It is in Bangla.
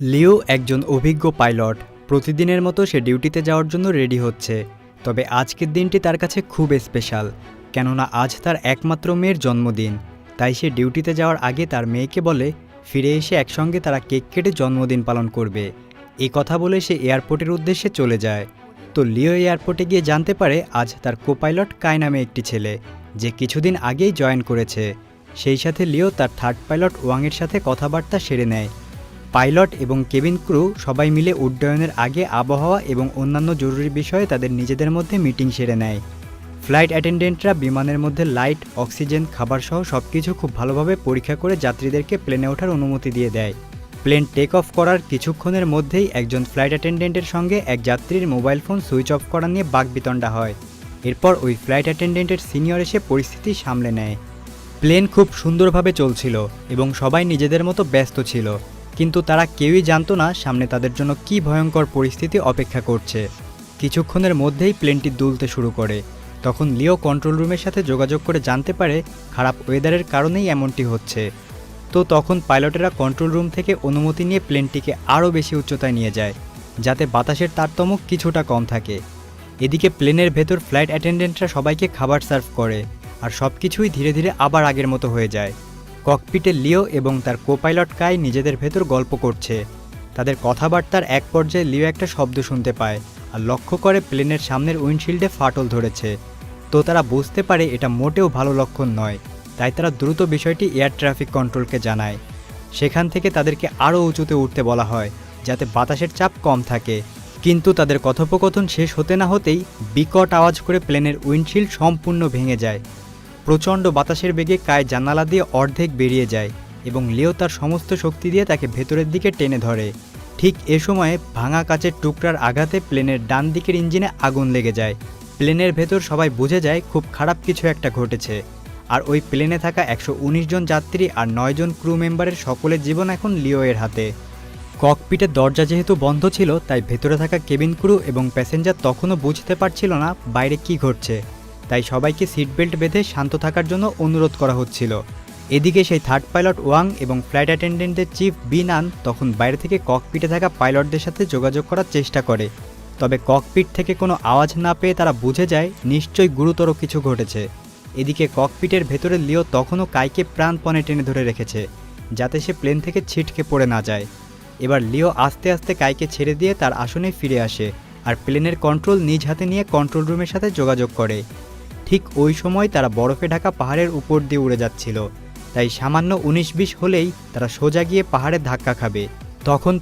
লিও একজন অভিজ্ঞ পাইলট। প্রতিদিনের মতো সে ডিউটিতে যাওয়ার জন্য রেডি হচ্ছে। তবে আজকের দিনটি তার কাছে খুব স্পেশাল, কেননা আজ তার একমাত্র মেয়ের জন্মদিন। তাই সে ডিউটিতে যাওয়ার আগে তার মেয়েকে বলে, ফিরে এসে একসঙ্গে তারা কেক কেটে জন্মদিন পালন করবে। এই কথা বলে সে এয়ারপোর্টের উদ্দেশ্যে চলে যায়। তো লিও এয়ারপোর্টে গিয়ে জানতে পারে, আজ তার কোপাইলট কাই নামে একটি ছেলে, যে কিছুদিন আগেই জয়েন করেছে। সেই সাথে লিও তার থার্ড পাইলট ওয়াংয়ের সাথে কথাবার্তা সেরে নেয়। পাইলট এবং কেবিন ক্রু সবাই মিলে উড্ডয়নের আগে আবহাওয়া এবং অন্যান্য জরুরি বিষয়ে তাদের নিজেদের মধ্যে মিটিং সেরে নেয়। ফ্লাইট অ্যাটেন্ডেন্টরা বিমানের মধ্যে লাইট, অক্সিজেন খাবার সহ সব কিছু খুব ভালোভাবে পরীক্ষা করে যাত্রীদেরকে প্লেনে ওঠার অনুমতি দিয়ে দেয়। প্লেন টেক অফ করার কিছুক্ষণের মধ্যেই একজন ফ্লাইট অ্যাটেন্ডেন্টের সঙ্গে এক যাত্রীর মোবাইল ফোন সুইচ অফ করা নিয়ে বাকবিতণ্ডা হয়। এরপর ওই ফ্লাইট অ্যাটেন্ডেন্টের সিনিয়র এসে পরিস্থিতি সামলে নেয়। প্লেন খুব সুন্দরভাবে চলছিল এবং সবাই নিজেদের মতো ব্যস্ত ছিল। কিন্তু তারা কেউই জানতো না সামনে তাদের জন্য কী ভয়ঙ্কর পরিস্থিতি অপেক্ষা করছে। কিছুক্ষণের মধ্যেই প্লেনটি দুলতে শুরু করে। তখন লিও কন্ট্রোল রুমের সাথে যোগাযোগ করে জানতে পারে খারাপ ওয়েদারের কারণেই এমনটি হচ্ছে। তো তখন পাইলটেরা কন্ট্রোল রুম থেকে অনুমতি নিয়ে প্লেনটিকে আরও বেশি উচ্চতায় নিয়ে যায়, যাতে বাতাসের তারতম্য কিছুটা কম থাকে। এদিকে প্লেনের ভেতর ফ্লাইট অ্যাটেন্ডেন্টরা সবাইকে খাবার সার্ভ করে, আর সব কিছুই ধীরে ধীরে আবার আগের মতো হয়ে যায়। ককপিটে লিও এবং তার কোপাইলট কাই নিজেদের ভেতর গল্প করছে। তাদের কথাবার্তার এক পর্যায়ে লিও একটা শব্দ শুনতে পায় আর লক্ষ্য করে প্লেনের সামনের উইন্ডশিল্ডে ফাটল ধরেছে। তো তারা বুঝতে পারে এটা মোটেও ভালো লক্ষণ নয়, তাই তারা দ্রুত বিষয়টি এয়ার ট্রাফিক কন্ট্রোলকে জানায়। সেখান থেকে তাদেরকে আরও উঁচুতে উঠতে বলা হয়, যাতে বাতাসের চাপ কম থাকে। কিন্তু তাদের কথোপকথন শেষ হতে না হতেই বিকট আওয়াজ করে প্লেনের উইন্ডশিল্ড সম্পূর্ণ ভেঙে যায়। প্রচণ্ড বাতাসের বেগে কায় জানালা দিয়ে অর্ধেক বেরিয়ে যায় এবং লিও তার সমস্ত শক্তি দিয়ে তাকে ভেতরের দিকে টেনে ধরে। ঠিক এ সময়ে ভাঙা কাচের টুকরার আঘাতে প্লেনের ডান দিকের ইঞ্জিনে আগুন লেগে যায়। প্লেনের ভেতর সবাই বুঝে যায় খুব খারাপ কিছু একটা ঘটেছে। আর ওই প্লেনে থাকা একশো জন যাত্রী আর নয়জন ক্রু মেম্বারের সকলের জীবন এখন লিও এর হাতে। ককপিটের দরজা যেহেতু বন্ধ ছিল, তাই ভেতরে থাকা কেবিন ক্রু এবং প্যাসেঞ্জার তখনও বুঝতে পারছিল না বাইরে কি ঘটছে। তাই সবাইকে সিট বেল্ট বেঁধে শান্ত থাকার জন্য অনুরোধ করা হচ্ছিল। এদিকে সেই থার্ড পাইলট ওয়াং এবং ফ্লাইট অ্যাটেন্ডেন্টের চিফ বিনান তখন বাইরে থেকে ককপিটে থাকা পাইলটদের সাথে যোগাযোগ করার চেষ্টা করে। তবে ককপিট থেকে কোনো আওয়াজ না পেয়ে তারা বুঝে যায়, নিশ্চয়ই গুরুতর কিছু ঘটেছে। এদিকে ককপিটের ভেতরে লিও তখনও কাইকে প্রাণপণে টেনে ধরে রেখেছে, যাতে সে প্লেন থেকে ছিটকে পড়ে না যায়। এবার লিও আস্তে আস্তে কাইকে ছেড়ে দিয়ে তার আসনে ফিরে আসে, আর প্লেনের কন্ট্রোল নিজ হাতে নিয়ে কন্ট্রোল রুমের সাথে যোগাযোগ করে। ঠিক ওই সময় তারা বরফে ঢাকা পাহাড়ের উপর দিয়ে উড়ে যাচ্ছিল। তাই সামান্য উনিশ বিশ হলেই তারা সোজা গিয়ে পাহাড়ে ধাক্কা খাবে। তখন